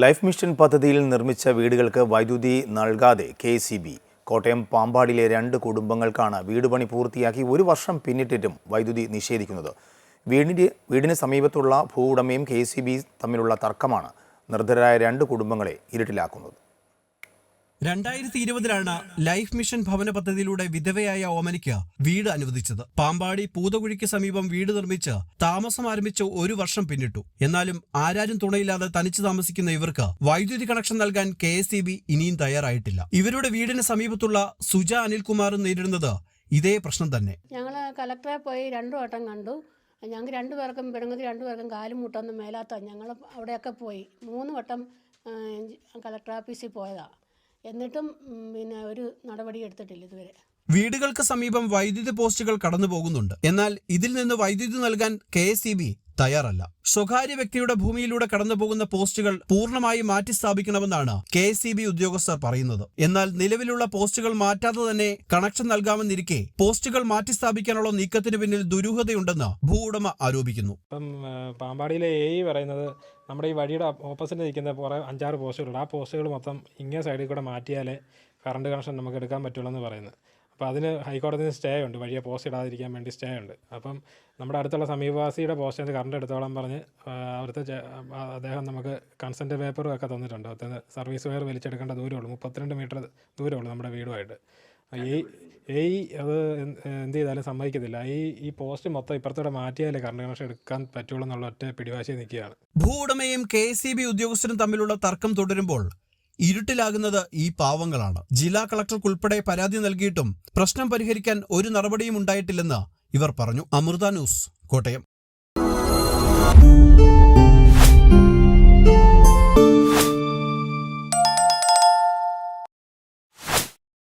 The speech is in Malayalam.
ലൈഫ് മിഷൻ പദ്ധതിയിൽ നിർമ്മിച്ച വീടുകൾക്ക് വൈദ്യുതി നൽകാതെ കെ സി ബി കോട്ടയം പാമ്പാടിലെ രണ്ട് കുടുംബങ്ങൾക്കാണ് വീട് പണി പൂർത്തിയാക്കി ഒരു വർഷം പിന്നിട്ടിട്ടും വൈദ്യുതി നിഷേധിക്കുന്നത്. വീടിന്റെ വീടിന് സമീപത്തുള്ള ഭൂ ഉടമയും കെ സി ബി തമ്മിലുള്ള തർക്കമാണ് നിർദ്ധരായ രണ്ട് കുടുംബങ്ങളെ ഇരുട്ടിലാക്കുന്നത്. രണ്ടായിരത്തി ഇരുപതിലാണ് ലൈഫ് മിഷൻ ഭവന പദ്ധതിയിലൂടെ വിധവയായ ഓമനിക്ക് വീട് അനുവദിച്ചത്. പാമ്പാടി പൂതകുഴിക്ക് സമീപം വീട് നിർമ്മിച്ച് താമസം ആരംഭിച്ച ഒരു വർഷം പിന്നിട്ടു. എന്നാലും ആരാരും തുണയില്ലാതെ തനിച്ചു താമസിക്കുന്ന ഇവർക്ക് വൈദ്യുതി കണക്ഷൻ നൽകാൻ കെ ഇനിയും തയ്യാറായിട്ടില്ല. ഇവരുടെ വീടിന് സമീപത്തുള്ള സുജ അനിൽകുമാറും നേരിടുന്നത് ഇതേ പ്രശ്നം തന്നെ. ഞങ്ങൾ കലക്ടറെ പോയി രണ്ടു വട്ടം കണ്ടു. ഞങ്ങൾക്ക് രണ്ടു പേർക്കും പെടുങ്ങതി രണ്ടു പേർക്കും കാലും മുട്ടൊന്നും മേലാത്ത ഞങ്ങൾ അവിടെയൊക്കെ പോയി. മൂന്ന് വട്ടം കലക്ടർ ഓഫീസിൽ പോയതാണ് എന്നിട്ടും പിന്നെ ഒരു നടപടി എടുത്തിട്ടില്ല ഇതുവരെ. വീടുകൾക്ക് സമീപം വൈദ്യുതി പോസ്റ്റുകൾ കടന്നു പോകുന്നുണ്ട് എന്നാൽ ഇതിൽ നിന്ന് വൈദ്യുതി നൽകാൻ കെ എസ് തയ്യാറല്ല. സ്വകാര്യ വ്യക്തിയുടെ ഭൂമിയിലൂടെ കടന്നു പോകുന്ന പോസ്റ്റുകൾ പൂർണമായി മാറ്റി സ്ഥാപിക്കണമെന്നാണ് കെ ഉദ്യോഗസ്ഥർ പറയുന്നത്. എന്നാൽ നിലവിലുള്ള പോസ്റ്റുകൾ മാറ്റാതെ തന്നെ കണക്ഷൻ നൽകാമെന്നിരിക്കെ പോസ്റ്റുകൾ മാറ്റിസ്ഥാപിക്കാനുള്ള നീക്കത്തിന് പിന്നിൽ ദുരൂഹതയുണ്ടെന്ന് ഭൂ ഉടമ ആരോപിക്കുന്നു. പാമ്പാടിയിലെ എ പറയുന്നത് നമ്മുടെ ഈ വഴിയുടെ ഓപ്പോസിറ്റ് നിൽക്കുന്ന കുറേ അഞ്ചാറ് പോസ്റ്റുകളുണ്ട്. ആ പോസ്റ്റുകൾ മൊത്തം ഇങ്ങനെ സൈഡിൽ കൂടെ മാറ്റിയാലേ കറണ്ട് കണക്ഷൻ നമുക്ക് എടുക്കാൻ പറ്റുള്ളൂ എന്ന് പറയുന്നത്. അപ്പോൾ അതിന് ഹൈക്കോടതിയിൽ സ്റ്റേ ഉണ്ട്. വഴിയെ പോസ്റ്റ് ഇടാതിരിക്കാൻ വേണ്ടി സ്റ്റേ ഉണ്ട്. അപ്പം നമ്മുടെ അടുത്തുള്ള സമീപവാസിയുടെ പോസ്റ്റ് നിന്ന് കറണ്ട് എടുത്തോളം പറഞ്ഞ് അവിടുത്തെ അദ്ദേഹം നമുക്ക് കൺസെന്റ് പേപ്പറും ഒക്കെ തന്നിട്ടുണ്ട്. അവിടുത്തെ സർവീസ് വയർ വലിച്ചെടുക്കേണ്ട ദൂരമുള്ളൂ മുപ്പത്തിരണ്ട് മീറ്റർ ദൂരമുള്ളൂ നമ്മുടെ വീടുമായിട്ട്. ഈ ഈ അത് എന്ത് ചെയ്താലും സമ്മതിക്കത്തില്ല. ഈ ഈ പോസ്റ്റ് മൊത്തം ഇപ്പുറത്തൂടെ മാറ്റിയാലേ കറണ്ട് കണക്ഷൻ എടുക്കാൻ പറ്റുള്ളൂ എന്നുള്ള ഒറ്റ പിടിവാശി നിൽക്കുകയാണ്. ഭൂ ഉടമയും കെ സി ബി ഉദ്യോഗസ്ഥരും തമ്മിലുള്ള തർക്കം തുടരുമ്പോൾ ഇരുട്ടിലാകുന്നത് ഈ പാവങ്ങളാണ്. ജില്ലാ കളക്ടർക്കുൾപ്പെടെ പരാതി നൽകിയിട്ടും പ്രശ്നം പരിഹരിക്കാൻ ഒരു നടപടിയും ഉണ്ടായിട്ടില്ലെന്ന് ഇവർ പറഞ്ഞു. അമൃത ന്യൂസ് കോട്ടയം.